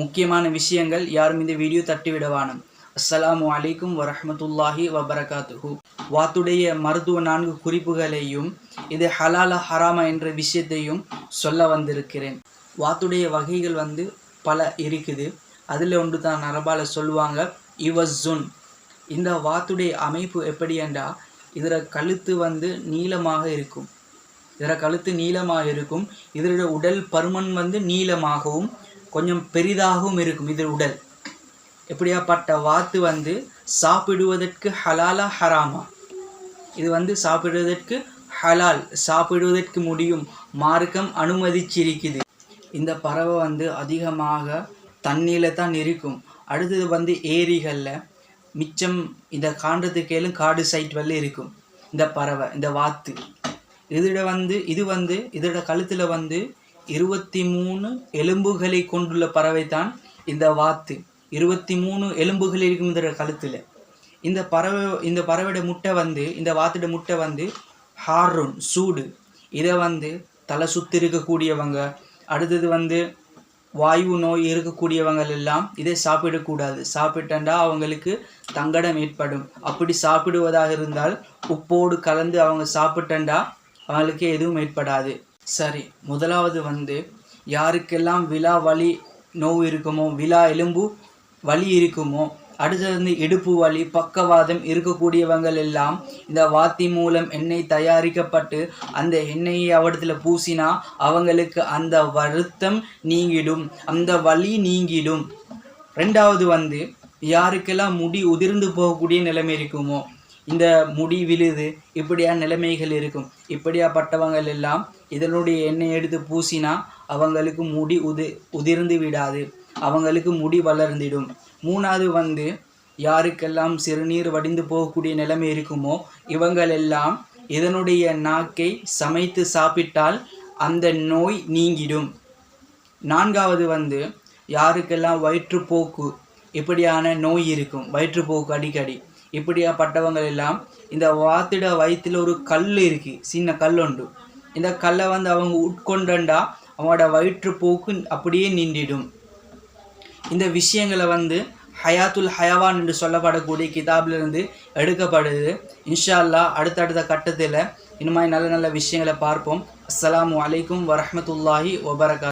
முக்கியமான விஷயங்கள் யாரும் இந்த வீடியோ தட்டிவிடவானும். அஸ்ஸலாமு அலைக்கும் வரஹ்மத்துல்லாஹி வபரகாத்துஹு. வாத்துடைய மருத்துவ நான்கு குறிப்புகளையும் இது ஹலால ஹராமா என்ற விஷயத்தையும் சொல்ல வந்திருக்கிறேன். வாத்துடைய வகைகள் வந்து பல இருக்குது. அதில் ஒன்று தான் நரபால சொல்லுவாங்க இவஸுன் இந்த வாத்துடைய அமைப்பு எப்படி என்றா இதில் கழுத்து வந்து நீளமாக இருக்கும். இதர கழுத்து நீளமாக இருக்கும். இதோட உடல் பருமன் வந்து நீளமாகவும் கொஞ்சம் பெரிதாகவும் இருக்கும் இது உடல். எப்படியாப்பட்ட வாத்து வந்து சாப்பிடுவதற்கு ஹலாலா ஹராமா? இது வந்து சாப்பிடுவதற்கு ஹலால் சாப்பிடுவதற்கு முடியும் மார்க்கம் அனுமதிச்சிருக்குது. இந்த பறவை வந்து அதிகமாக தண்ணியில் தான் இருக்கும். அடுத்தது வந்து ஏரிகளில் மிச்சம் இந்த காண்டத்துக்கேலும் காடு சைட் வரல இருக்கும். இந்த பறவை இந்த வாத்து. இதோட வந்து இது வந்து இதோட கழுத்தில் வந்து இருபத்தி மூணு எலும்புகளை கொண்டுள்ள பறவை தான் இந்த வாத்து. இருபத்தி மூணு எலும்புகள் இருக்கும் இதோட கழுத்தில். இந்த பறவை இந்த பறவையோட முட்டை வந்து இந்த வாத்தோட முட்டை வந்து ஹார்ரூன் சூடு. இதை வந்து தலை சுற்றி இருக்கக்கூடியவங்க அடுத்தது வந்து வாயு நோய் இருக்கக்கூடியவங்க எல்லாம் இதை சாப்பிடக்கூடாது. சாப்பிட்டண்டா அவங்களுக்கு தங்கடம் ஏற்படும். அப்படி சாப்பிடுவதாக இருந்தால் உப்போடு கலந்து அவங்க சாப்பிட்டண்டா அவங்களுக்கு எதுவும் ஏற்படாது. சரி முதலாவது வந்து யாருக்கெல்லாம் விழா வலி நோவு இருக்குமோ விழா எலும்பு வலி இருக்குமோ அடுத்தது வந்து இடுப்பு வலி பக்கவாதம் இருக்கக்கூடியவங்கள் எல்லாம் இந்த வாத்தி மூலம் எண்ணெய் தயாரிக்கப்பட்டு அந்த எண்ணெயை அவடத்தில் பூசினா அவங்களுக்கு அந்த வருத்தம் நீங்கிடும் அந்த வலி நீங்கிடும். ரெண்டாவது வந்து யாருக்கெல்லாம் முடி உதிர்ந்து போகக்கூடிய நிலைமை இருக்குமோ இந்த முடி விழுது இப்படியா நிலைமைகள் இருக்கும். இப்படியாப்பட்டவங்கள் எல்லாம் இதனுடைய எண்ணெய் எடுத்து பூசினா அவங்களுக்கு முடி உதி உதிர்ந்து விடாது. அவங்களுக்கு முடி வளர்ந்திடும். மூணாவது வந்து யாருக்கெல்லாம் சிறுநீர் வடிந்து போகக்கூடிய நிலைமை இருக்குமோ இவங்களெல்லாம் இதனுடைய நாக்கை சமைத்து சாப்பிட்டால் அந்த நோய் நீங்கிடும். நான்காவது வந்து யாருக்கெல்லாம் வயிற்றுப்போக்கு இப்படியான நோய் இருக்கும். வயிற்றுப்போக்கு அடிக்கடி. இப்படியாப்பட்டவங்கள் எல்லாம் இந்த வாத்திட வயிற்றுல ஒரு கல் இருக்கு சின்ன கல் உண்டு இந்த கல்லை வந்து அவங்க உட்கொண்டண்டா அவங்களோட வயிற்றுப்போக்கு அப்படியே நின்றிடும். இந்த விஷயங்களை வந்து ஹயாத்துல் ஹயவான் என்று சொல்லப்படக்கூடிய கிதாபிலிருந்து எடுக்கப்படுது. இன்ஷா அல்லாஹ் அடுத்தடுத்த கட்டத்தில் இனிமே நல்ல நல்ல விஷயங்களை பார்ப்போம். அஸ்லாம் அலைக்கும் வரமத்துல்லாஹி வபரகா